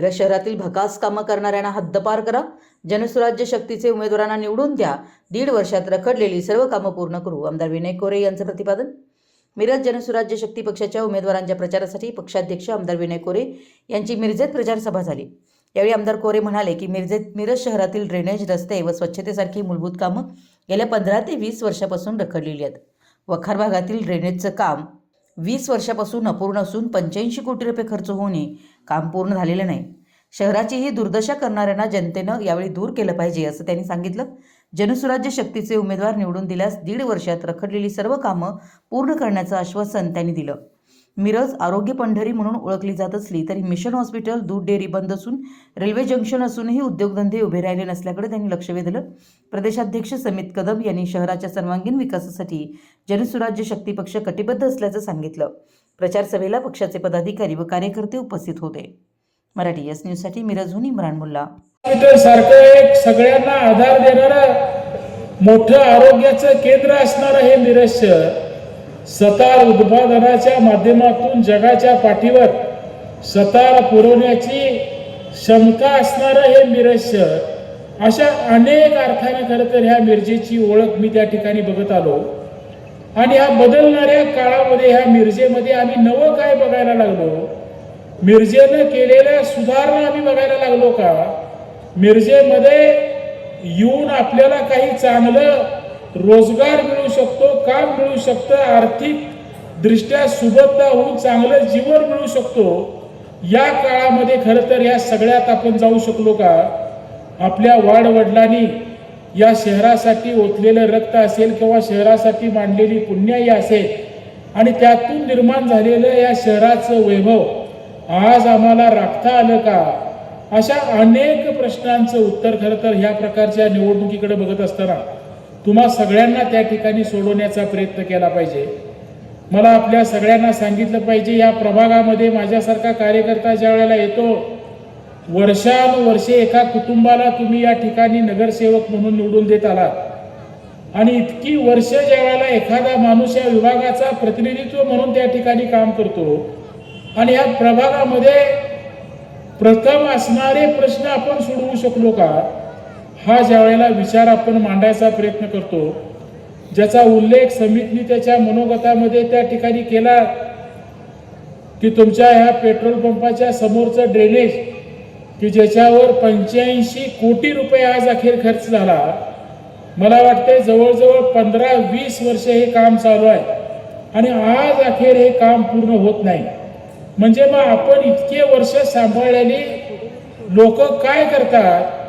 मिरज शहरातील भकास कामं करणाऱ्यांना हद्दपार करा. जनसुराज्य शक्तीचे उमेदवारांना निवडून द्या. दीड वर्षात रखडलेली सर्व कामं पूर्ण करू. आमदार विनय कोरे यांचं प्रतिपादन. मिरज जनसुराज्य शक्ती पक्षाच्या उमेदवारांच्या प्रचारासाठी पक्षाध्यक्ष आमदार विनय कोरे यांची मिरजेत प्रचार सभा झाली. यावेळी आमदार कोरे म्हणाले की मिरजेत मिरज शहरातील ड्रेनेज रस्ते व स्वच्छतेसारखी मूलभूत कामं गेल्या पंधरा ते वीस वर्षापासून रखडलेली आहेत. वखार भागातील ड्रेनेजचं काम वीस वर्षापासून अपूर्ण असून पंच्याऐंशी कोटी रुपये खर्च होऊनही काम पूर्ण झालेलं नाही. शहराची ही दुर्दशा करणाऱ्यांना जनतेनं यावेळी दूर केलं पाहिजे असं त्यांनी सांगितलं. जनसुराज्य शक्तीचे उमेदवार निवडून दिल्यास दीड वर्षात रखडलेली सर्व कामं पूर्ण करण्याचं आश्वासन त्यांनी दिलं. मिरज आरोग्य पंढरी म्हणून ओळखली जात असली तरी मिशन हॉस्पिटल दूध डेअरी बंद असून रेल्वे जंक्शन असूनही उद्योगधंदे उभे राहिले नसल्याकडे त्यांनी लक्ष वेधलं. प्रदेशाध्यक्ष समित कदम यांनी शहराच्या सर्वांगीण विकासासाठी जनसुराज्य शक्ती पक्ष कटिबद्ध असल्याचं सांगितलं. प्रचार सभेला पक्षाचे पदाधिकारी व कार्यकर्ते उपस्थित होते. मराठी एस न्यूजसाठी मिरजहून इम्रान मुल्ला. सारखं एक सगळ्यांना आधार देणारं मोठं आरोग्याचं केंद्र असणारं हे मिरज शहर. सतार उत्पादनाच्या माध्यमातून जगाच्या पाठीवर सतार पुरवण्याची क्षमता असणारं हे मिरज शहर. अशा अनेक अर्थाने खरं तर ह्या मिरजेची ओळख मी त्या ठिकाणी बघत आलो. आणि ह्या बदलणाऱ्या काळामध्ये ह्या मिरजेमध्ये आम्ही नवं काय बघायला लागलो? मिरजेनं केलेल्या सुधारणा आम्ही बघायला लागलो का? मिरजेमध्ये येऊन आपल्याला काही चांगलं रोजगार मिळू शकतो काम मिळू शकतं आर्थिक दृष्ट्या सुबत्ता होऊन चांगलं जीवन मिळू शकतो. या काळामध्ये खरं तर या सगळ्यात आपण जाऊ शकलो का? आपल्या वाडवडिलांनी या शहरासाठी ओतलेलं रक्त असेल किंवा शहरासाठी मांडलेली पुण्याई असेल आणि त्यातून निर्माण झालेलं या शहराचं वैभव आज आम्हाला राखता आलं का? अशा अनेक प्रश्नांचं उत्तर खरं तर ह्या प्रकारच्या निवडणुकीकडे बघत असताना तुम्हा सगळ्यांना त्या ठिकाणी सोडवण्याचा प्रयत्न केला पाहिजे. मला आपल्या सगळ्यांना सांगितलं पाहिजे या प्रभागामध्ये माझ्यासारखा कार्यकर्ता ज्या वेळेला येतो वर्षानुवर्षे एका कुटुंबाला तुम्ही या ठिकाणी नगरसेवक म्हणून निवडून देत आलात. आणि इतकी वर्ष ज्या वेळेला एखादा माणूस या विभागाचा प्रतिनिधित्व म्हणून त्या ठिकाणी काम करतो आणि या प्रभागामध्ये प्रथम असणारे प्रश्न आपण सोडवू शकलो का? हा ज्या वेळेला विचार आपण मांडायचा प्रयत्न करतो ज्याचा उल्लेख समितीने त्याच्या मनोगतामध्ये त्या ठिकाणी केला की तुमच्या ह्या पेट्रोल पंपाच्या समोरचं ड्रेनेज की ज्याच्यावर पंच्याऐंशी कोटी रुपये आज अखेर खर्च झाला. मला वाटते जवळजवळ पंधरा वीस वर्ष हे काम चालू आहे आणि आज अखेर हे काम पूर्ण होत नाही. म्हणजे मग आपण इतके वर्ष सांभाळलेली लोक काय करतात?